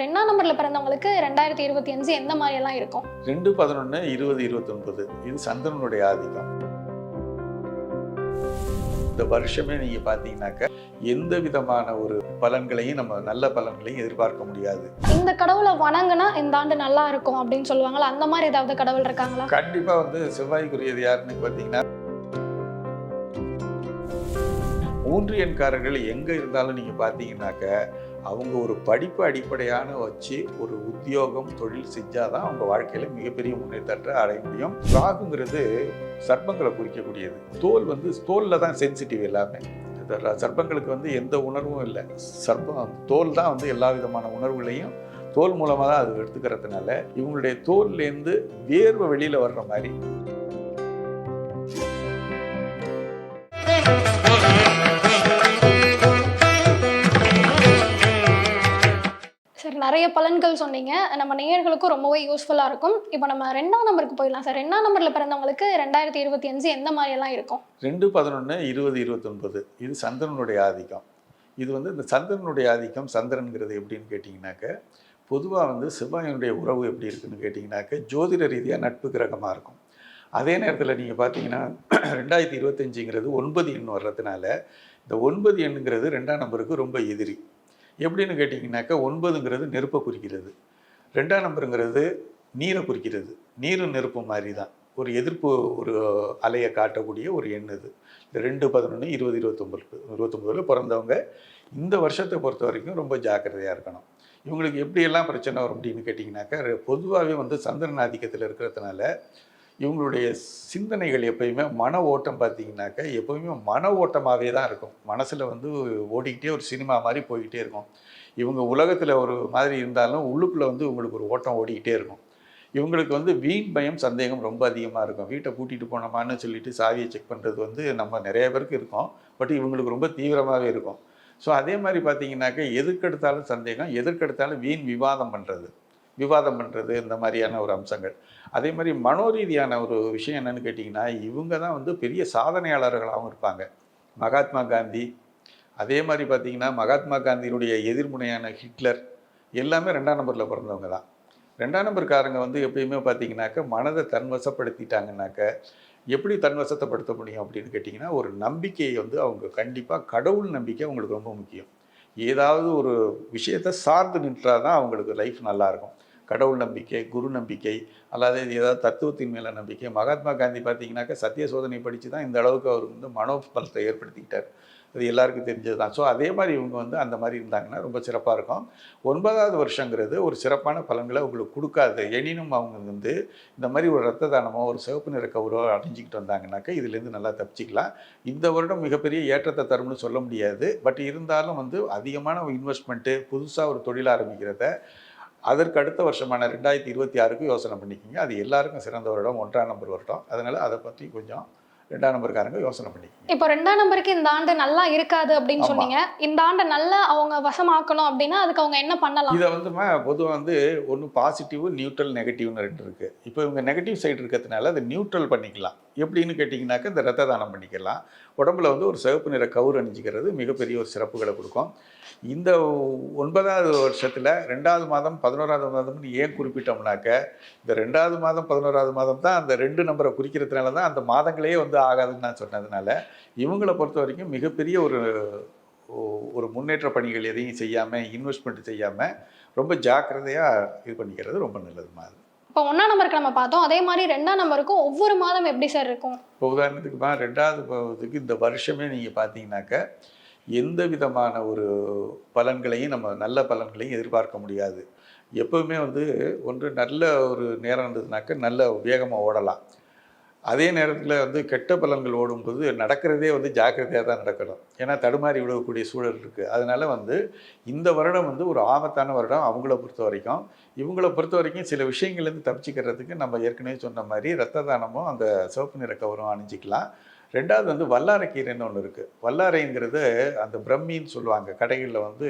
ரெண்டாம் நம்பர்ல பிறந்தவங்களுக்கு ரெண்டாயிரத்தி இருபத்தி அஞ்சு எந்த மாதிரி எல்லாம் இருக்கும்? ரெண்டு பதினொன்று இருபது இருபத்தொன்பது. இது சந்திரனுடைய ஆதிக்கம். இந்த வருஷமே நீங்க பார்த்தீங்கன்னாக்க எந்த விதமான ஒரு பலன்களையும் நம்ம நல்ல பலன்களையும் எதிர்பார்க்க முடியாது. இந்த கடவுளை வணங்குனா இந்த ஆண்டு நல்லா இருக்கும் அப்படின்னு சொல்லுவாங்களா அந்த மாதிரி ஏதாவது கடவுள் இருக்காங்களா? கண்டிப்பா வந்து செவ்வாய்க்குரியது யாருன்னு பார்த்தீங்கன்னா மூன்று எண்காரர்கள் எங்க இருந்தாலும் நீங்க பார்த்தீங்கன்னாக்க அவங்க ஒரு படிப்பு அடிப்படையான வச்சு ஒரு உத்தியோகம் தொழில் செஞ்சாதான் அவங்க வாழ்க்கையில மிகப்பெரிய முன்னேற்றத்தை அடைய முடியும். ராகுங்கிறது சர்ப்பங்களை குறிக்கக்கூடியது. தோல் வந்து தோல்ல தான் சென்சிட்டிவ் எல்லாமே. சர்ப்பங்களுக்கு வந்து எந்த உணர்வும் இல்லை. சர்ப்பம் தோல் தான் வந்து எல்லா விதமான உணர்வுகளையும் தோல் மூலமாக தான் அது எடுத்துக்கிறதுனால இவங்களுடைய தோல்லேருந்து வேர்வை வெளியில் வர்ற மாதிரி. நிறைய பலன்கள் சொன்னீங்க. நம்ம நேயர்களுக்கும் ரொம்பவே யூஸ்ஃபுல்லாக இருக்கும். இப்போ நம்ம ரெண்டாம் நம்பருக்கு போயிடலாம் சார். ரெண்டாம் நம்பரில் பிறந்தவங்களுக்கு ரெண்டாயிரத்தி இருபத்தி அஞ்சு எந்த மாதிரியெல்லாம் இருக்கும்? ரெண்டு பதினொன்று இருபது இருபத்தொன்பது. இது சந்திரனுடைய ஆதிக்கம். இது வந்து இந்த சந்திரனுடைய ஆதிக்கம் சந்திரன்கிறது எப்படின்னு கேட்டிங்கனாக்க பொதுவாக வந்து செவ்வாயினுடைய உறவு எப்படி இருக்குன்னு கேட்டிங்கனாக்க ஜோதிட ரீதியாக நட்பு கிரகமாக இருக்கும். அதே நேரத்தில் நீங்கள் பார்த்தீங்கன்னா ரெண்டாயிரத்தி இருபத்தஞ்சுங்கிறது ஒன்பது எண் வர்றதுனால இந்த ஒன்பது எண்ணுங்கிறது ரெண்டாம் நம்பருக்கு ரொம்ப எதிரி. எப்படின்னு கேட்டிங்கனாக்கா ஒன்பதுங்கிறது நெருப்பை குறிக்கிறது. ரெண்டாம் நம்பருங்கிறது நீரை குறிக்கிறது. நீரும் நெருப்பு மாதிரி தான் ஒரு எதிர்ப்பு ஒரு அலையை காட்டக்கூடிய ஒரு எண் இது. இந்த ரெண்டு பதினொன்று இருபது இருபத்தொம்பது இருபத்தொம்பதுல பிறந்தவங்க இந்த வருஷத்தை பொறுத்த வரைக்கும் ரொம்ப ஜாக்கிரதையாக இருக்கணும். இவங்களுக்கு எப்படியெல்லாம் பிரச்சனை வரும் அப்படின்னு கேட்டிங்கனாக்கா பொதுவாகவே வந்து சந்திரன் ஆதிக்கத்தில் இருக்கிறதுனால இவங்களுடைய சிந்தனைகள் எப்பயுமே மன ஓட்டம் பார்த்தீங்கன்னாக்கா எப்பவுமே மன ஓட்டமாகவே தான் இருக்கும். மனசில் வந்து ஓடிக்கிட்டே ஒரு சினிமா மாதிரி போய்கிட்டே இருக்கும். இவங்க உலகத்தில் ஒரு மாதிரி இருந்தாலும் உள்ளுக்குள்ளே வந்து இவங்களுக்கு ஒரு ஓட்டம் ஓடிக்கிட்டே இருக்கும். இவங்களுக்கு வந்து வீண் பயம் சந்தேகம் ரொம்ப அதிகமாக இருக்கும். வீட்டை கூட்டிகிட்டு போனோமான்னு சொல்லிட்டு சாவியை செக் பண்ணுறது வந்து நம்ம நிறைய பேருக்கு இருக்கும். பட் இவங்களுக்கு ரொம்ப தீவிரமாகவே இருக்கும். ஸோ அதே மாதிரி பார்த்தீங்கன்னாக்கா எதுக்கெடுத்தாலும் சந்தேகம் எதற்கெடுத்தாலும் வீண் விவாதம் பண்ணுறது விவாதம் பண்ணுறது இந்த மாதிரியான ஒரு அம்சங்கள். அதே மாதிரி மனோரீதியான ஒரு விஷயம் என்னென்னு கேட்டிங்கன்னா இவங்க தான் வந்து பெரிய சாதனையாளர்களாகவும் இருப்பாங்க. மகாத்மா காந்தி அதே மாதிரி பார்த்தீங்கன்னா மகாத்மா காந்தியினுடைய எதிர்முனையான ஹிட்லர் எல்லாமே ரெண்டாம் நம்பரில் பிறந்தவங்க தான். ரெண்டாம் நம்பர்காரங்க வந்து எப்பயுமே பார்த்தீங்கன்னாக்க மனதை தன்வசப்படுத்திட்டாங்கனாக்க எப்படி தன்வசத்தைப்படுத்த முடியும் அப்படின்னு கேட்டிங்கன்னா ஒரு நம்பிக்கையை வந்து அவங்க கண்டிப்பாக கடவுள் நம்பிக்கை அவங்களுக்கு ரொம்ப முக்கியம். ஏதாவது ஒரு விஷயத்தை சார்ந்து நின்றால் தான் அவங்களுக்கு லைஃப் நல்லாயிருக்கும் கடவுள் நம்பிக்கை குரு நம்பிக்கை அல்லது ஏதாவது தத்துவத்தின் மேலே நம்பிக்கை. மகாத்மா காந்தி பார்த்தீங்கன்னாக்கா சத்திய சோதனை படித்து தான் இந்த அளவுக்கு அவர் வந்து மனோபலத்தை ஏற்படுத்திக்கிட்டார். அது எல்லாருக்கும் தெரிஞ்சது தான். ஸோ அதே மாதிரி இவங்க வந்து அந்த மாதிரி இருந்தாங்கன்னா ரொம்ப சிறப்பாக இருக்கும். ஒன்பதாவது வருஷங்கிறது ஒரு சிறப்பான பலன்களை உங்களுக்கு கொடுக்காது. எனினும் அவங்க வந்து இந்த மாதிரி ஒரு ரத்த தானமோ ஒரு சிவப்பு நிற கவுரோ அடைஞ்சிக்கிட்டு வந்தாங்கன்னாக்கா இதுலேருந்து நல்லா தப்பிச்சிக்கலாம். இந்த வருடம் மிகப்பெரிய ஏற்றத்தை தரும்னு சொல்ல முடியாது. பட் இருந்தாலும் வந்து அதிகமான இன்வெஸ்ட்மெண்ட்டு புதுசாக ஒரு தொழில் ஆரம்பிக்கிறத அதற்கு அடுத்த வருஷமான ரெண்டாயிரத்தி இருபத்தி ஆறுக்கு யோசனை பண்ணிக்கிங்க. அது எல்லாருக்கும் சிறந்த வருடம் ஒன்றாம் நம்பர் வருடம் அதனால் அதை பற்றி கொஞ்சம் ரெண்டாம் நம்பர்காரங்க யோசனை பண்ணிக்கிங்க. இப்போ ரெண்டாம் நம்பருக்கு இந்த ஆண்டு நல்லா இருக்காது அப்படின்னு. சொன்னீங்க. இந்த ஆண்டை நல்லா அவங்க வசமாக்கணும் அப்படின்னா அதுக்கு அவங்க என்ன பண்ணலாம்? இதை வந்து பொதுவாக வந்து ஒன்று பாசிட்டிவ் நியூட்ரல் நெகட்டிவ்னு ரெண்டு இருக்குது இப்போ இவங்க நெகட்டிவ் சைடு இருக்கிறதுனால அதை நியூட்ரல் பண்ணிக்கலாம். எப்படின்னு கேட்டிங்கனாக்கா இந்த ரத்த தானம் பண்ணிக்கலாம். உடம்புல வந்து ஒரு சிவப்பு நிற கவுர் அணிஞ்சிக்கிறது மிகப்பெரிய ஒரு சிறப்புகளை கொடுக்கும். இந்த ஒன்பதாவது வருஷத்தில் ரெண்டாவது மாதம் பதினோராவது மாதம்னு ஏன் குறிப்பிட்டோம்னாக்க இந்த ரெண்டாவது மாதம் பதினோராவது மாதம் தான் அந்த ரெண்டு நம்பரை குறிக்கிறதுனால தான் அந்த மாதங்களே வந்து ஆகாதுன்னு நான் சொன்னதுனால இவங்களை பொறுத்த வரைக்கும் மிகப்பெரிய ஒரு ஒரு முன்னேற்ற பணிகள் எதையும் செய்யாமல் இன்வெஸ்ட்மெண்ட் செய்யாமல் ரொம்ப ஜாக்கிரதையாக இது பண்ணிக்கிறது ரொம்ப நல்லதுமா அது இப்போ ஒன்றாம் நம்பருக்கு நம்ம பார்த்தோம். அதே மாதிரி ரெண்டாம் நம்பருக்கும் ஒவ்வொரு மாதம் எப்படி சார் இருக்கும்? இப்போ உதாரணத்துக்குமா ரெண்டாவது பகுதிக்கு இந்த வருஷமே நீங்கள் பார்த்தீங்கன்னாக்க எந்த விதமான ஒரு பலன்களையும் நம்ம நல்ல பலன்களையும் எதிர்பார்க்க முடியாது. எப்பவுமே வந்து ஒன்று நல்ல ஒரு நேரம் இருந்ததுனாக்க நல்ல வேகமாக ஓடலாம். அதே நேரத்தில் வந்து கெட்ட பலன்கள் ஓடும்போது நடக்கிறதே வந்து ஜாக்கிரதையாக தான் நடக்கணும். ஏன்னா தடுமாறி விடக்கூடிய சூழல் இருக்குது அதனால் வந்து இந்த வருடம் வந்து ஒரு ஆபத்தான வருடம். அவங்கள பொறுத்த வரைக்கும் இவங்கள பொறுத்த வரைக்கும் சில விஷயங்கள்லேருந்து தப்பிச்சுக்கிறதுக்கு நம்ம ஏற்கனவே சொன்ன மாதிரி ரத்த தானமும் அந்த சிவப்பு நிற கவரும் அணிஞ்சிக்கலாம். ரெண்டாவது வந்து வல்லாரைக்கீரைன்னு ஒன்று இருக்குது வல்லாரைங்கிறது அந்த பிரம்மின்னு சொல்லுவாங்க. கடைகளில் வந்து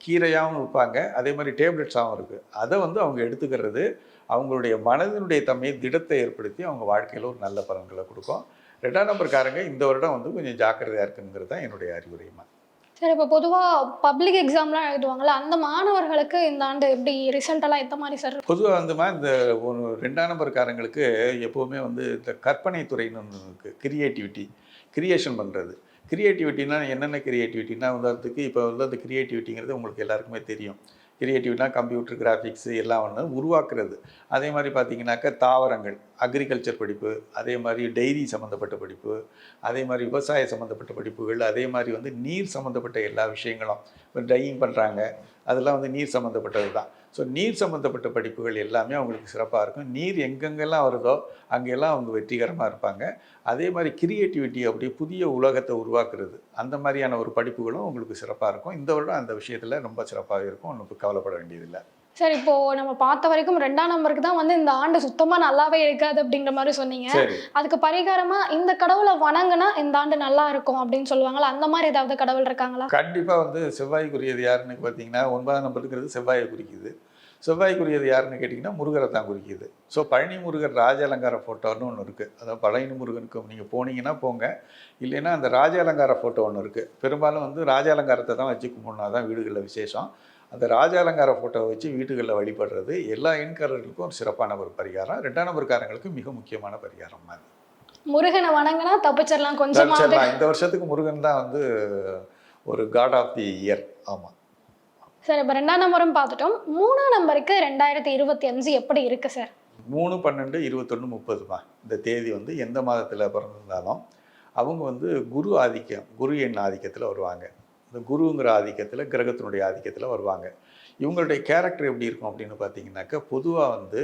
கீரையாகவும் விற்பாங்க அதே மாதிரி டேப்லெட்ஸாகவும் இருக்குது அதை வந்து அவங்க எடுத்துக்கிறது அவங்களுடைய மனதினுடைய தன்மையை திடத்தை ஏற்படுத்தி அவங்க வாழ்க்கையில் ஒரு நல்ல பலன்களை கொடுக்கும். ரெண்டாம் நம்பர்காரங்க இந்த வருடம் வந்து கொஞ்சம் ஜாக்கிரதையாக இருக்குங்கிறது தான் என்னுடைய அறிவுரைமா சார் இப்போ பொதுவாக பப்ளிக் எக்ஸாம்லாம் எழுதுவாங்கல்ல அந்த மாணவர்களுக்கு இந்த ஆண்டு எப்படி ரிசல்ட் எல்லாம் எந்த மாதிரி சார் பொதுவாக வந்துமா இந்த ஒரு ரெண்டாம் நம்பர்காரங்களுக்கு எப்போவுமே வந்து இந்த கற்பனை துறைன்னு ஒன்று இருக்குது கிரியேட்டிவிட்டி கிரியேஷன் பண்ணுறது கிரியேட்டிவிட்டினா என்னென்ன கிரியேட்டிவிட்டினா உதாரணத்துக்கு இப்போ வந்து அந்த கிரியேட்டிவிட்டிங்கிறது உங்களுக்கு எல்லாருக்குமே தெரியும். கிரியேட்டிவிட்டினா கம்ப்யூட்டர் கிராஃபிக்ஸு எல்லாம் ஒன்று உருவாக்குறது. அதே மாதிரி பார்த்திங்கனாக்கா தாவரங்கள் அக்ரிகல்ச்சர் படிப்பு அதே மாதிரி டெய்ரி சம்மந்தப்பட்ட படிப்பு அதே மாதிரி விவசாய சம்மந்தப்பட்ட படிப்புகள் அதே மாதிரி வந்து நீர் சம்மந்தப்பட்ட எல்லா விஷயங்களும். இப்போ டையிங் பண்ணுறாங்க அதெல்லாம் வந்து நீர் சம்மந்தப்பட்டது தான் ஸோ நீர் சம்மந்தப்பட்ட படிப்புகள் எல்லாமே அவங்களுக்கு சிறப்பாக இருக்கும். நீர் எங்கெங்கெல்லாம் வருதோ அங்கெல்லாம் அவங்க வெற்றிகரமாக இருப்பாங்க. அதே மாதிரி கிரியேட்டிவிட்டி அப்படி புதிய உலகத்தை உருவாக்குறது அந்த மாதிரியான ஒரு படிப்புகளும் உங்களுக்கு சிறப்பாக இருக்கும். இந்த வருடம் அந்த விஷயத்தில் ரொம்ப சிறப்பாக இருக்கும். ஒன்றும் கவலைப்பட வேண்டியதில்லை. சார் இப்போ நம்ம பார்த்த வரைக்கும் ரெண்டாம் நம்பருக்கு தான் வந்து இந்த ஆண்டு சுத்தமா நல்லாவே இருக்காது அப்படிங்கிற மாதிரி சொன்னீங்க. அதுக்கு பரிகாரமா இந்த கடவுளை வணங்குனா இந்த ஆண்டு நல்லா இருக்கும் அப்படின்னு சொல்லுவாங்கல்ல அந்த மாதிரி ஏதாவது கடவுள் இருக்காங்களா? கண்டிப்பாக வந்து செவ்வாய்க்குரியது யாருன்னு பார்த்தீங்கன்னா ஒன்பதாம் நம்பருங்கிறது செவ்வாயை குறிக்குது. செவ்வாய்க்குரியது யாருன்னு கேட்டிங்கன்னா முருகரை தான் குறிக்குது. ஸோ பழனி முருகர் ராஜ அலங்கார ஃபோட்டோன்னு ஒன்று இருக்குது அதாவது பழனி முருகனுக்கு நீங்கள் போனீங்கன்னா போங்க. இல்லைன்னா அந்த ராஜ அலங்கார ஃபோட்டோ ஒன்று இருக்குது பெரும்பாலும் வந்து ராஜ அலங்காரத்தை தான் வச்சு கும்பிட்னா தான் வீடுகளில் விசேஷம். அந்த ராஜ அலங்கார ஃபோட்டோவை வச்சு வீடுகளில் வழிபடுறது எல்லா எண்காரர்களுக்கும் ஒரு சிறப்பான ஒரு பரிகாரம். ரெண்டாம் நம்பர்காரங்களுக்கு மிக முக்கியமான பரிகாரம் அது. முருகனை வணங்குனா தப்பிச்சிடலாம் தப்பிச்சிடலாம். இந்த வருஷத்துக்கு முருகன் தான் வந்து ஒரு காட் ஆஃப் தி இயர் ஆமாம் சார் இப்போ ரெண்டாம் நம்பரும் பார்த்துட்டோம். மூணாம் நம்பருக்கு ரெண்டாயிரத்தி இருபத்தி அஞ்சு எப்படி இருக்கு சார்? மூணு பன்னெண்டு இருபத்தொன்று முப்பதுமா இந்த தேதி வந்து எந்த மாதத்தில் பிறந்திருந்தாலும் அவங்க வந்து குரு ஆதிக்கம் குரு எண் ஆதிக்கத்தில் வருவாங்க. இந்த குருங்கிற ஆதிக்கத்தில் கிரகத்தினுடைய ஆதிக்கத்தில் வருவாங்க. இவங்களுடைய கேரக்டர் எப்படி இருக்கும் அப்படின்னு பார்த்தீங்கன்னாக்கா பொதுவாக வந்து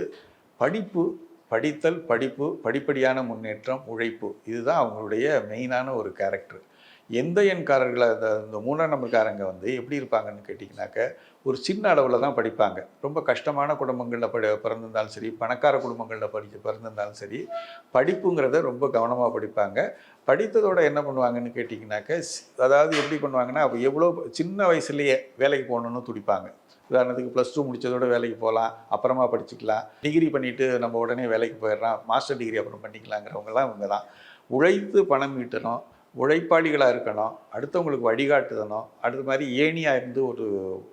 படிப்பு படித்தல் படிப்பு படிப்படியான முன்னேற்றம் உழைப்பு இதுதான் அவங்களுடைய மெயினான ஒரு கேரக்டர் எந்த எண்காரர்களை அந்த இந்த மூணாம் நம்பர்காரங்க வந்து எப்படி இருப்பாங்கன்னு கேட்டிங்கனாக்க ஒரு சின்ன அளவில் தான் படிப்பாங்க. ரொம்ப கஷ்டமான குடும்பங்களில் படி பிறந்திருந்தாலும் சரி பணக்கார குடும்பங்களில் படிக்க பிறந்திருந்தாலும் சரி படிப்புங்கிறத ரொம்ப கவனமாக படிப்பாங்க. படித்ததோட என்ன பண்ணுவாங்கன்னு கேட்டிங்கனாக்க ஸ்- அதாவது எப்படி பண்ணுவாங்கன்னா அப்போ எவ்வளோ சின்ன வயசுலேயே வேலைக்கு போகணுன்னு துடிப்பாங்க. உதாரணத்துக்கு ப்ளஸ் டூ முடித்ததோட வேலைக்கு போகலாம் அப்புறமா படிச்சுக்கலாம். டிகிரி பண்ணிவிட்டு நம்ம உடனே வேலைக்கு போயிடலாம் மாஸ்டர் டிகிரி அப்புறம் பண்ணிக்கலாங்கிறவங்கலாம் இவங்க தான். உழைத்து பணம் ஈட்டணும் உழைப்பாளிகளாக இருக்கணும் அடுத்தவங்களுக்கு வழிகாட்டுதணும் அடுத்த மாதிரி ஏணியாக இருந்து ஒரு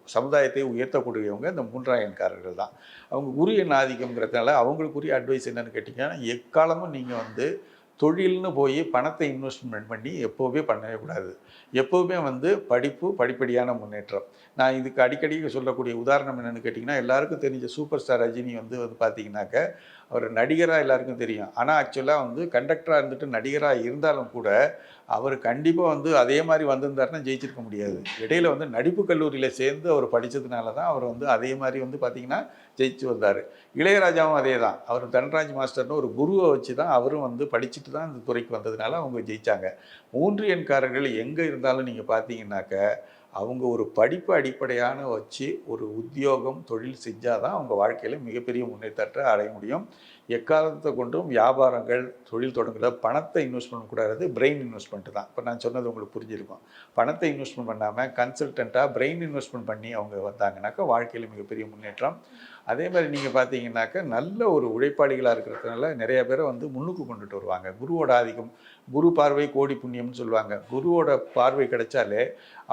சமுதாயத்தை உயர்த்தக்கூடியவங்க இந்த மூன்றாயன்காரர்கள் தான். அவங்க உரிய ஆதிக்கம்ங்கிறதுனால அவங்களுக்குரிய அட்வைஸ் என்னென்னு கேட்டிங்கன்னா எக்காலமும் நீங்கள் வந்து தொழில்னு போய் பணத்தை இன்வெஸ்ட்மெண்ட் பண்ணி எப்போவுமே பண்ணவே கூடாது. எப்போவுமே வந்து படிப்பு படிப்படியான முன்னேற்றம். நான் இதுக்கு அடிக்கடி சொல்லக்கூடிய உதாரணம் என்னென்னு கேட்டிங்கன்னா எல்லாருக்கும் தெரிஞ்ச சூப்பர் ஸ்டார் ரஜினி வந்து வந்து பார்த்தீங்கன்னாக்க அவர் நடிகராக எல்லாருக்கும் தெரியும். ஆனால் ஆக்சுவலாக வந்து கண்டக்டராக இருந்துட்டு நடிகராக இருந்தாலும் கூட அவர் கண்டிப்பாக வந்து அதே மாதிரி வந்திருந்தாருன்னா ஜெயிச்சிருக்க முடியாது. இடையில வந்து நடிப்பு கல்லூரியில் சேர்ந்து அவர் படித்ததுனால தான் அவர் வந்து அதே மாதிரி வந்து பார்த்திங்கன்னா ஜெயிச்சு வந்தார். இளையராஜாவும் அதே தான். அவர் தன்ராஜ் மாஸ்டர்னு ஒரு குருவை வச்சு தான் அவரும் வந்து படிச்சுட்டு தான் இந்த துறைக்கு வந்ததுனால அவங்க ஜெயித்தாங்க மூன்று எண்காரர்கள் எங்கே இருந்தாலும் நீங்கள் பார்த்தீங்கன்னாக்க அவங்க ஒரு படிப்பு அடிப்படையான வச்சு ஒரு உத்தியோகம் தொழில் செஞ்சால் தான் அவங்க வாழ்க்கையில் மிகப்பெரிய முன்னேற்றத்தை அடைய முடியும். எக்காலத்தை கொண்டும் வியாபாரங்கள் தொழில் தொடங்குறது பணத்தை இன்வெஸ்ட் பண்ணக்கூடாது பிரெயின் இன்வெஸ்ட்மெண்ட் தான். இப்போ நான் சொன்னது உங்களுக்கு புரிஞ்சிருக்கும். பணத்தை இன்வெஸ்ட்மெண்ட் பண்ணாமல் கன்சல்டண்ட்டாக பிரெயின் இன்வெஸ்ட்மெண்ட் பண்ணி அவங்க வந்தாங்கனாக்கா வாழ்க்கையில் மிகப்பெரிய முன்னேற்றம். அதே மாதிரி நீங்கள் பார்த்தீங்கன்னாக்க நல்ல ஒரு உழைப்பாளிகளாக இருக்கிறதுனால நிறைய பேரை வந்து முன்னுக்கு கொண்டுட்டு வருவாங்க. குருவோட ஆதிக்கம் குரு பார்வை கோடி புண்ணியம்னு சொல்லுவாங்க. குருவோட பார்வை கிடைச்சாலே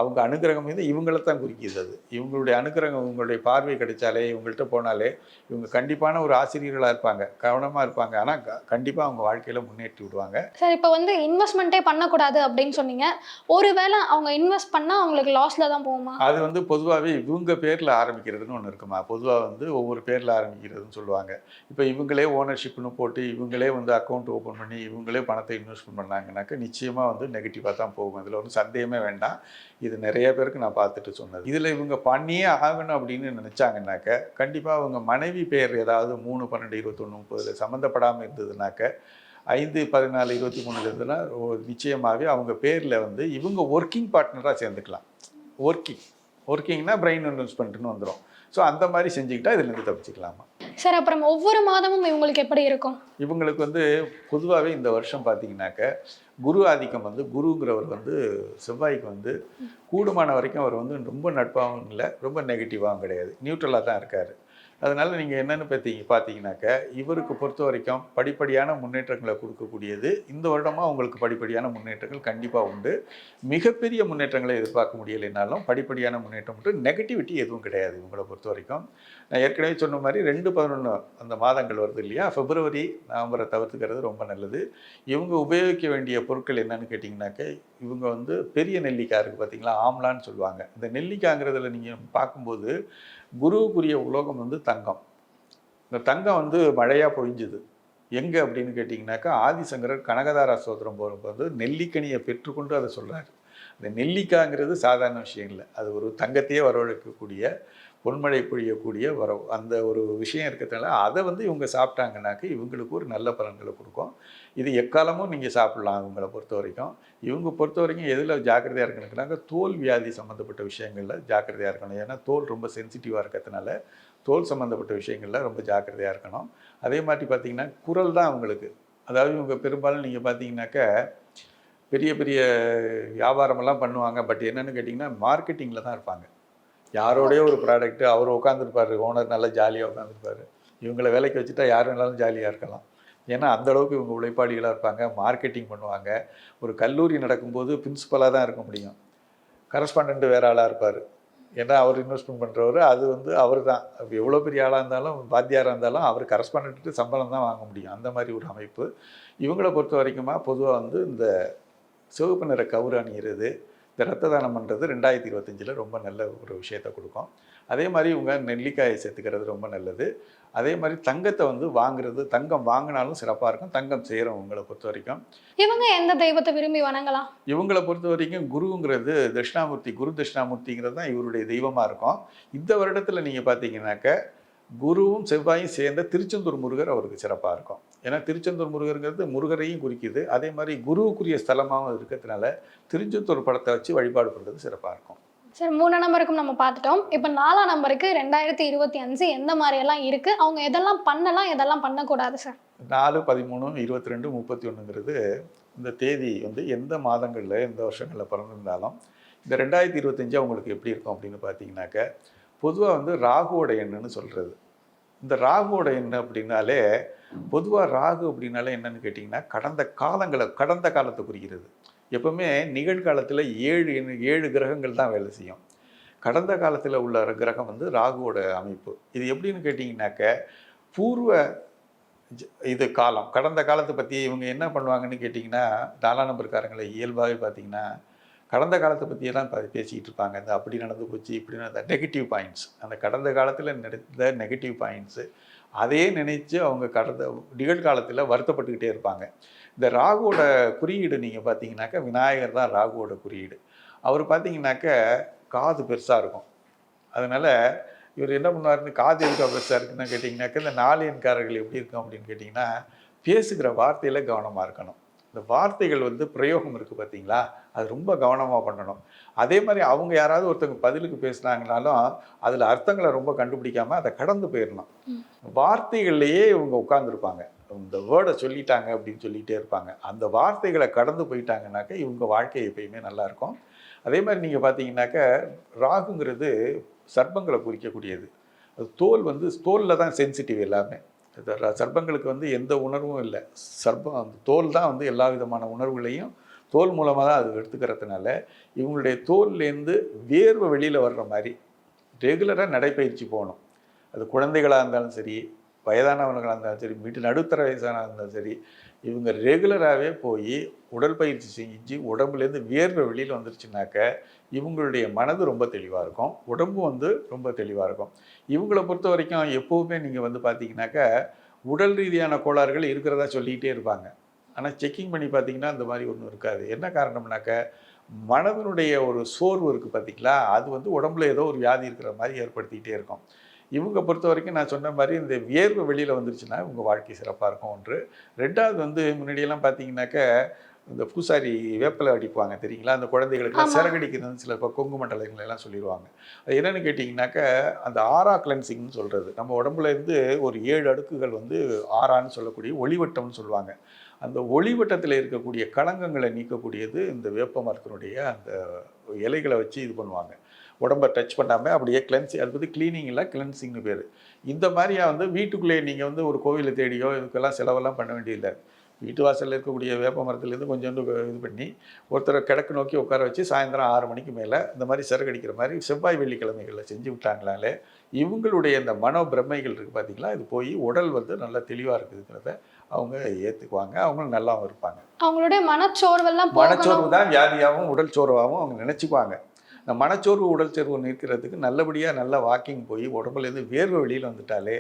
அவங்க அனுகிரகம் மீது இவங்களை தான் குறிக்கிது அது. இவங்களுடைய அனுகிரகம் இவங்களுடைய பார்வை கிடைச்சாலே இவங்கள்ட்ட போனாலே இவங்க கண்டிப்பான ஒரு ஆசிரியர்களாக இருப்பாங்க கவனமாக இருப்பாங்க. ஆனால் கண்டிப்பாக அவங்க வாழ்க்கையில் முன்னேற்றி விடுவாங்க. சார் இப்போ வந்து இன்வெஸ்ட்மெண்ட்டே பண்ணக்கூடாது அப்படின்னு சொன்னீங்க. ஒருவேளை அவங்க இன்வெஸ்ட் பண்ணா அவங்களுக்கு லாஸ்ல தான் போகுமா? அது வந்து பொதுவாகவே இவங்க பேரில் ஆரம்பிக்கிறதுன்னு ஒன்று இருக்குமா? பொதுவாக வந்து ஒவ்வொரு பேரில் ஆரம்பிக்கிறதுன்னு சொல்லுவாங்க. இப்போ இவங்களே ஓனர்ஷிப்னு போட்டு இவங்களே வந்து அக்கௌண்ட் ஓப்பன் பண்ணி இவங்களே பணத்தை இன்வெஸ்ட்மெண்ட் பண்ணாங்கனாக்கா நிச்சயமாக வந்து நெகட்டிவாக தான் போகும். அதில் ஒன்றும் சந்தேகமே வேண்டாம். இது நிறைய பேருக்கு நான் பார்த்துட்டு சொன்னது. இதில் இவங்க பண்ணியே ஆகணும் அப்படின்னு நினச்சாங்கனாக்க கண்டிப்பாக அவங்க மனைவி பேர் ஏதாவது மூணு பன்னெண்டு இருபத்தொன்று முப்பதில் சம்மந்தப்படாமல் இருந்ததுனாக்க ஐந்து பதினாலு இருபத்தி மூணு இருந்ததுன்னா நிச்சயமாகவே அவங்க பேரில் வந்து இவங்க ஒர்க்கிங் பார்ட்னராக சேர்ந்துக்கலாம். ஒர்க்கிங் ஒர்க்கிங்னா பிரெயின் இன்வெஸ்ட்மெண்ட்னு வந்துடும் ஸோ அந்த மாதிரி செஞ்சுக்கிட்டா இதுலேருந்து தப்பிச்சுக்கலாமா? சார் அப்புறம் ஒவ்வொரு மாதமும் இவங்களுக்கு எப்படி இருக்கும்? இவங்களுக்கு வந்து பொதுவாகவே இந்த வருஷம் பார்த்தீங்கன்னாக்க குரு ஆதிக்கம் வந்து குருங்கிறவர் வந்து செவ்வாய்க்கு வந்து கூடுமான வரைக்கும் அவர் வந்து ரொம்ப நட்பாகவும் இல்லை ரொம்ப நெகட்டிவாகவும் கிடையாது. நியூட்ரலாக தான் இருக்கார். அதனால் நீங்கள் என்னென்னு பார்த்தீங்க பார்த்தீங்கன்னாக்க இவருக்கு பொறுத்த வரைக்கும் படிப்படியான முன்னேற்றங்களை கொடுக்கக்கூடியது. இந்த வருடமாக உங்களுக்கு படிப்படியான முன்னேற்றங்கள் கண்டிப்பாக உண்டு. மிகப்பெரிய முன்னேற்றங்களை எதிர்பார்க்க முடியலைனாலும் படிப்படியான முன்னேற்றம் உண்டு. நெகட்டிவிட்டி எதுவும் கிடையாது இவங்களை பொறுத்த வரைக்கும். நான் ஏற்கனவே சொன்ன மாதிரி ரெண்டு பதினொன்று அந்த மாதங்கள் வருது இல்லையா? பிப்ரவரி நவம்பரை தவிர்த்துக்கிறது ரொம்ப நல்லது. இவங்க உபயோகிக்க வேண்டிய பொருட்கள் என்னன்னு கேட்டிங்கனாக்க இவங்க வந்து பெரிய நெல்லிக்காய் இருக்குது பார்த்தீங்களா ஆம்லான்னு சொல்லுவாங்க. இந்த நெல்லிக்காய்ங்கிறதுல நீங்கள் பார்க்கும்போது குருவுக்குரிய உலோகம் வந்து தங்கம். இந்த தங்கம் வந்து மழையாக பொழிஞ்சுது. எங்கே அப்படின்னு கேட்டிங்கனாக்கா ஆதிசங்கரர் கனகதாரா சோத்திரம் போகும்போது நெல்லிக்கனியை பெற்றுக்கொண்டு அதை சொல்கிறார் இந்த நெல்லிக்காய்ங்கிறது சாதாரண விஷயம் இல்லை. அது ஒரு தங்கத்தையே வரவழைக்கக்கூடிய பொன்மழை பொழியக்கூடிய வர அந்த ஒரு விஷயம் இருக்கிறதுனால அதை வந்து இவங்க சாப்பிட்டாங்கனாக்க இவங்களுக்கு ஒரு நல்ல பலன்களை கொடுக்கும். இது எக்காலமும் நீங்கள் சாப்பிடலாம் இவங்களை பொறுத்த வரைக்கும். இவங்க பொறுத்த வரைக்கும் எதில் ஜாக்கிரதையாக இருக்கணும்னாக்க தோல் வியாதி சம்மந்தப்பட்ட விஷயங்களில் ஜாக்கிரதையாக இருக்கணும். ஏன்னா தோல் ரொம்ப சென்சிட்டிவாக இருக்கிறதுனால தோல் சம்மந்தப்பட்ட விஷயங்களில் ரொம்ப ஜாக்கிரதையாக இருக்கணும். அதே மாதிரி பார்த்தீங்கன்னா குரல் தான் அவங்களுக்கு. அதாவது இவங்க பெரும்பாலும் நீங்கள் பார்த்தீங்கன்னாக்க பெரிய பெரிய வியாபாரமெல்லாம் பண்ணுவாங்க. பட் என்னென்னு கேட்டிங்கன்னா மார்க்கெட்டிங்கில் தான் இருப்பாங்க. யாரோடய ஒரு ப்ராடக்ட்டு அவர் உட்காந்துருப்பாரு ஓனர் நல்லா ஜாலியாக உட்காந்துருப்பாரு இவங்களை வேலைக்கு வச்சுட்டா யார் வேணாலும் ஜாலியாக இருக்கலாம். ஏன்னா அந்த அளவுக்கு இவங்க உழைப்பாளிகளாக இருப்பாங்க மார்க்கெட்டிங் பண்ணுவாங்க. ஒரு கல்லூரி நடக்கும்போது பிரின்சிபலாக தான் இருக்க முடியும். கரஸ்பாண்டன்ட் வேறு ஆளாக இருப்பார். ஏன்னா அவர் இன்வெஸ்ட்மெண்ட் பண்ணுறவர் அது வந்து அவர் தான். எவ்வளோ பெரிய ஆளாக இருந்தாலும் வாத்தியாராக இருந்தாலும் அவர் கரஸ்பாண்ட்டு சம்பளம் தான் வாங்க முடியும். அந்த மாதிரி ஒரு அமைப்பு. இவங்களை பொறுத்த வரைக்குமா பொதுவாக வந்து இந்த சிவப்பு நிற கவுர் அணிகிறது இந்த ரத்த தானம் பண்ணுறது ரெண்டாயிரத்தி இருபத்தஞ்சில் ரொம்ப நல்ல ஒரு விஷயத்தை கொடுக்கும். அதே மாதிரி இவங்க நெல்லிக்காயை சேர்த்துக்கிறது ரொம்ப நல்லது. அதே மாதிரி தங்கத்தை வந்து வாங்குறது தங்கம் வாங்கினாலும் சிறப்பாக இருக்கும். தங்கம் செய்கிறோம் உங்களை பொறுத்த வரைக்கும் இவங்க எந்த தெய்வத்தை விரும்பி வணங்கலாம்? இவங்களை பொறுத்த வரைக்கும் குருங்கிறது தட்சிணாமூர்த்தி குரு தட்சிணாமூர்த்திங்கிறது தான் இவருடைய தெய்வமாக இருக்கும். இந்த வருடத்தில் நீங்கள் பார்த்தீங்கன்னாக்க குருவும் செவ்வாயும் சேர்ந்த திருச்செந்தூர் முருகர் அவருக்கு சிறப்பாக இருக்கும். ஏன்னா திருச்செந்தூர் முருகருங்கிறது முருகரையும் குறிக்குது. அதே மாதிரி குருவுக்குரிய ஸ்தலமாகவும் இருக்கிறதுனால திருச்செந்தூர் படத்தை வச்சு வழிபாடு பண்ணுறது சிறப்பாக இருக்கும். சரி மூணு நம்பருக்கும் நம்ம பார்த்துட்டோம். இப்போ நாலாம் நம்பருக்கு ரெண்டாயிரத்தி இருபத்தி அஞ்சு எந்த மாதிரியெல்லாம் இருக்கு? அவங்க எதெல்லாம் பண்ணலாம் எதெல்லாம் பண்ணக்கூடாது சார்? நாலு பதிமூணு இருபத்தி ரெண்டு முப்பத்தி ஒன்றுங்கிறது இந்த தேதி வந்து எந்த மாதங்களில் எந்த வருஷங்களில் பிறந்திருந்தாலும் இந்த ரெண்டாயிரத்தி இருபத்தஞ்சு அவங்களுக்கு எப்படி இருக்கும் அப்படின்னு பார்த்தீங்கன்னாக்க பொதுவாக வந்து ராகுவோட எண்ணுன்னு சொல்கிறது இந்த ராகுவோட எண் அப்படின்னாலே பொதுவாக ராகு அப்படின்னால என்னன்னு கேட்டிங்கன்னா கடந்த காலங்களை கடந்த காலத்தை குறிக்கிறது. எப்பவுமே நிகழ்காலத்தில் ஏழு ஏழு கிரகங்கள் தான் வேலை செய்யும். கடந்த காலத்தில் உள்ள கிரகம் வந்து ராகுவோட அமைப்பு. இது எப்படின்னு கேட்டிங்கனாக்க பூர்வ ஜ- இது காலம் கடந்த காலத்தை பற்றி இவங்க என்ன பண்ணுவாங்கன்னு கேட்டிங்கன்னா நாலாம் நம்பர்காரங்களை இயல்பாகவே பார்த்தீங்கன்னா கடந்த காலத்தை பற்றியெல்லாம் ப பேசிக்கிட்டு இருப்பாங்க. இந்த அப்படி நடந்து போச்சு இப்படி நடந்த நெகட்டிவ் பாயிண்ட்ஸ். அந்த கடந்த காலத்தில் நடந்த நெகட்டிவ் பாயிண்ட்ஸு அதே நினைச்சு அவங்க கடந்த நிகழ்காலத்தில் வருத்தப்பட்டுக்கிட்டே இருப்பாங்க. இந்த ராகுவோட குறியீடு நீங்கள் பார்த்தீங்கன்னாக்க விநாயகர் தான் ராகுவோட குறியீடு. அவர் பார்த்தீங்கன்னாக்க காது பெருசாக இருக்கும். அதனால் இவர் என்ன பண்ணுவாருன்னு காது எதுக்காக பெருசாக இருக்குன்னு கேட்டிங்கனாக்க இந்த நாளியன்காரர்கள் எப்படி இருக்கும் அப்படின்னு கேட்டிங்கன்னா பேசுகிற வார்த்தையில் கவனமாக இருக்கணும். இந்த வார்த்தைகள் வந்து பிரயோகம் இருக்குது பார்த்தீங்களா? அது ரொம்ப கவனமாக பண்ணணும். அதே மாதிரி அவங்க யாராவது ஒருத்தவங்க பதிலுக்கு பேசுனாங்கனாலும் அதில் அர்த்தங்களை ரொம்ப கண்டுபிடிக்காம அதை கடந்து போயிடணும் வார்த்தைகள்லையே இவங்க உட்காந்துருப்பாங்க இந்த வேர்டை சொல்லிட்டாங்க அப்படின்னு சொல்லிகிட்டே இருப்பாங்க. அந்த வார்த்தைகளை கடந்து போயிட்டாங்கனாக்க இவங்க வாழ்க்கை எப்பயுமே நல்லா இருக்கும். அதே மாதிரி நீங்கள் பார்த்தீங்கன்னாக்க ராகுங்கிறது சர்ப்பங்களை குறிக்கக்கூடியது. அது தோல் வந்து தோலில் தான் சென்சிட்டிவ் எல்லாமே. சர்ப்பங்களுக்கு வந்து எந்த உணர்வும் இல்லை. சர்ப்பம் அந்த தோல் தான் வந்து எல்லா விதமான உணர்வுகளையும் தோல் மூலமாக தான் அது எடுத்துக்கிறதுனால இவங்களுடைய தோல்லேருந்து வேர்வை வெளியில் வர்ற மாதிரி ரெகுலராக நடைப்பயிற்சி போகணும். அது குழந்தைகளாக இருந்தாலும் சரி வயதானவர்களாக இருந்தாலும் சரி வீட்டு நடுத்தர வயசானாக இருந்தாலும் சரி இவங்க ரெகுலராகவே போய் உடற்பயிற்சி செஞ்சு உடம்புலேருந்து வியர்வை வெளியில் வந்துருச்சுனாக்க இவங்களுடைய மனது ரொம்ப தெளிவாக இருக்கும் உடம்பு வந்து ரொம்ப தெளிவாக இருக்கும். இவங்களை பொறுத்த வரைக்கும் எப்போவுமே நீங்கள் வந்து பார்த்தீங்கன்னாக்க உடல் ரீதியான கோளாறுகள் இருக்கிறதா சொல்லிக்கிட்டே இருப்பாங்க. ஆனால் செக்கிங் பண்ணி பார்த்தீங்கன்னா அந்த மாதிரி ஒன்றும் இருக்காது. என்ன காரணம்னாக்க மனதனுடைய ஒரு சோர்வு இருக்குது பார்த்தீங்களா அது வந்து உடம்புல ஏதோ ஒரு வியாதி இருக்கிற மாதிரி ஏற்படுத்திக்கிட்டே இருக்கும். இவங்க பொறுத்த வரைக்கும் நான் சொன்ன மாதிரி இந்த வியர்வை வெளியில் வந்துருச்சுன்னா உங்கள் வாழ்க்கை சிறப்பாக இருக்கும் ஒன்று ரெண்டாவது வந்து முன்னாடியெல்லாம் பார்த்தீங்கன்னாக்க இந்த பூசாரி வேப்பிலை அடிப்பாங்க தெரியுங்களா? அந்த குழந்தைகளுக்கு ஆமா. சிறகடிக்குதுன்னு சில இப்போ கொங்கு மண்டலங்கள் எல்லாம் சொல்லிடுவாங்க அது என்னன்னு கேட்டிங்கனாக்க அந்த ஆரா கிளென்சிங்னு சொல்கிறது நம்ம உடம்புல இருந்து ஒரு ஏழு அடுக்குகள் வந்து ஆறான்னு சொல்லக்கூடிய ஒளிவட்டம்னு சொல்லுவாங்க. அந்த ஒளிவட்டத்தில் இருக்கக்கூடிய களங்கங்களை நீக்கக்கூடியது இந்த வேப்ப மரத்தினுடைய அந்த இலைகளை வச்சு இது பண்ணுவாங்க. உடம்ப டச் பண்ணாமல் அப்படியே கிளென்சி அது பற்றி க்ளீனிங் இல்லை கிளென்சிங்னு பேர். இந்த மாதிரியா வந்து வீட்டுக்குள்ளேயே நீங்கள் வந்து ஒரு கோவிலை தேடியோ இதுக்கெல்லாம் செலவெல்லாம் பண்ண வேண்டியதில்லை. வீட்டு வாசலில் இருக்கக்கூடிய வேப்ப மரத்துலேருந்து கொஞ்சோண்டு இது பண்ணி ஒருத்தரை கிழக்கு நோக்கி உட்கார வச்சு சாயந்தரம் ஆறு மணிக்கு மேலே இந்த மாதிரி சிறகடிக்கிற மாதிரி செவ்வாய் வெள்ளிக்கிழமைகளில் செஞ்சு விட்டாங்களாலே இவங்களுடைய இந்த மனோ பிரமைகள் இருக்குது பார்த்தீங்களா இது போய் உடல் வந்து நல்லா தெளிவாக இருக்குதுங்கிறத அவங்க ஏற்றுக்குவாங்க அவங்களும் நல்லாவும் இருப்பாங்க. அவங்களுடைய மனச்சோர்வெல்லாம் மனச்சோர்வு தான் வியாதியாகவும் உடல் சோர்வாகவும் அவங்க நினச்சிக்குவாங்க. இந்த மனச்சோர்வு உடல் சோர்வு நிற்கிறதுக்கு நல்லபடியாக நல்லா வாக்கிங் போய் உடம்புலேருந்து வேர்வை வெளியில் வந்துட்டாலே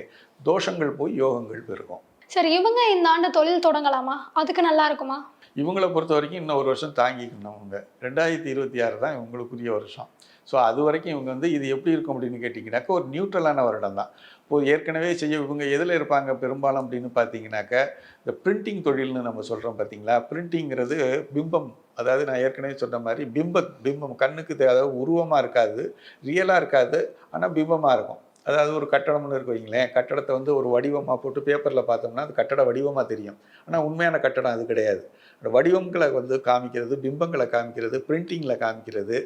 தோஷங்கள் போய் யோகங்கள் பெருகும். சரி இவங்க இந்த ஆண்டு தொழில் தொடங்கலாமா? அதுக்கு நல்லா இருக்குமா? இவங்களை பொறுத்த வரைக்கும் இன்னும் ஒரு வருஷம் தாங்கிக்கணும் அவங்க ரெண்டாயிரத்தி இருபத்தி ஆறு தான் இவங்களுக்குரிய வருஷம். ஸோ அது வரைக்கும் இவங்க வந்து இது எப்படி இருக்கும் அப்படின்னு கேட்டிங்கனாக்கா ஒரு நியூட்ரலான வருடம் தான். இப்போது ஏற்கனவே செய்ய இவங்க எதில் இருப்பாங்க பெரும்பாலும் அப்படின்னு பார்த்தீங்கன்னாக்க இந்த பிரிண்டிங் தொழில்னு நம்ம சொல்கிறோம் பார்த்தீங்களா? பிரிண்டிங்கிறது பிம்பம். அதாவது நான் ஏற்கனவே சொன்ன மாதிரி பிம்ப பிம்பம். கண்ணுக்கு தெ- அதாவது உருவமாக இருக்காது ரியலாக இருக்காது ஆனால் பிம்பமாக இருக்கும். அதாவது ஒரு கட்டடம்னு இருக்கு வைங்களேன் கட்டடத்தை வந்து ஒரு வடிவமாக போட்டு பேப்பரில் பார்த்தோம்னா அது கட்டட வடிவமாக தெரியும். ஆனால் உண்மையான கட்டடம் அது கிடையாது. அந்த வடிவங்களை வந்து காமிக்கிறது பிம்பங்களை காமிக்கிறது பிரிண்டிங்கில் காமிக்கிறது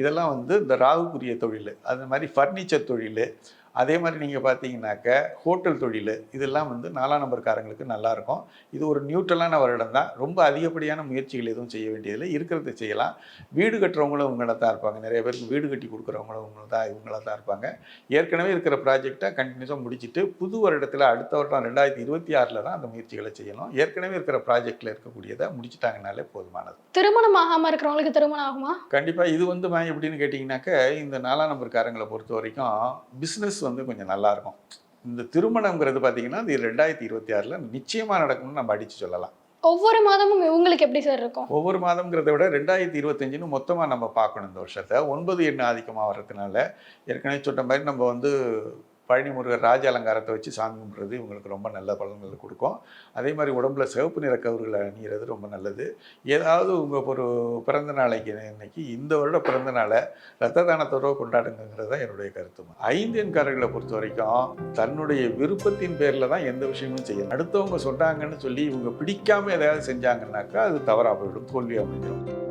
இதெல்லாம் வந்து இந்த ராகுக்குரிய தொழில். அது மாதிரி ஃபர்னிச்சர் தொழில் அதே மாதிரி நீங்கள் பார்த்தீங்கன்னாக்க ஹோட்டல் தொழில் இதெல்லாம் வந்து நாலாம் நம்பர்காரங்களுக்கு நல்லா இருக்கும் இது ஒரு நியூட்ரலான வருடம் தான். ரொம்ப அதிகப்படியான முயற்சிகள் எதுவும் செய்ய வேண்டியதில்லை. இருக்கிறத செய்யலாம். வீடு கட்டுறவங்களும் இவங்கள தான் இருப்பாங்க. நிறைய பேருக்கு வீடு கட்டி கொடுக்குறவங்களும் இவங்கள தான் இவங்கள தான் இருப்பாங்க. ஏற்கனவே இருக்கிற ப்ராஜெக்டை கண்டினியூஸாக முடிச்சுட்டு புது வருடத்தில் அடுத்த வருடம் ரெண்டாயிரத்தி இருபத்தி ஆறில் தான் அந்த முயற்சிகளை செய்யணும். ஏற்கனவே இருக்கிற ப்ராஜெக்டில் இருக்கக்கூடியதை முடிச்சிட்டாங்கனாலே போதுமானது. திருமணம் ஆகாம இருக்கிறவங்களுக்கு திருமணம் ஆகுமா? கண்டிப்பாக இது வந்து எப்படின்னு கேட்டிங்கனாக்க இந்த நாலாம் நம்பர்காரங்களை பொறுத்த வரைக்கும் பிஸ்னஸ் வந்து கொஞ்சம் நல்லா இருக்கும் இந்த திருமணங்கிறது பார்த்தீங்கன்னா இது ரெண்டாயிரத்தி இருபத்தி ஆறில் நிச்சயமாக நடக்கும்னு நம்ம அடித்து சொல்லலாம். ஒவ்வொரு மாதமும் இவங்களுக்கு எப்படி சார் இருக்கும்? ஒவ்வொரு மாதம்ங்கிறத விட ரெண்டாயிரத்தி இருபத்தஞ்சுன்னு மொத்தமாக நம்ம பார்க்கணும் இந்த வருஷத்தை. ஒன்பது எண்ணு ஆதிக்கமாக வர்றதுனால ஏற்கனவே சொன்ன மாதிரி நம்ம வந்து பழனி முருகர் ராஜ அலங்காரத்தை வச்சு சாமி கும்பிட்றது இவங்களுக்கு ரொம்ப நல்ல பலன்களை கொடுக்கும். அதே மாதிரி உடம்புல சிவப்பு நிற கவுறுகளை அணியிறது ரொம்ப நல்லது. ஏதாவது உங்கள் ஒரு பிறந்த நாளைக்கு இன்னைக்கு இந்த வருட பிறந்த நாளை ரத்த தானத்தோடு கொண்டாடுங்கிறது தான் என்னுடைய கருத்து. ஐந்து எண்காரர்களை பொறுத்த வரைக்கும் தன்னுடைய விருப்பத்தின் பேரில் தான் எந்த விஷயமும் செய்யணும். அடுத்தவங்க சொன்னாங்கன்னு சொல்லி இவங்க பிடிக்காம எதையாவது செஞ்சாங்கன்னாக்கா அது தவறாக போயிடும் தோல்வி அமைஞ்சிடும்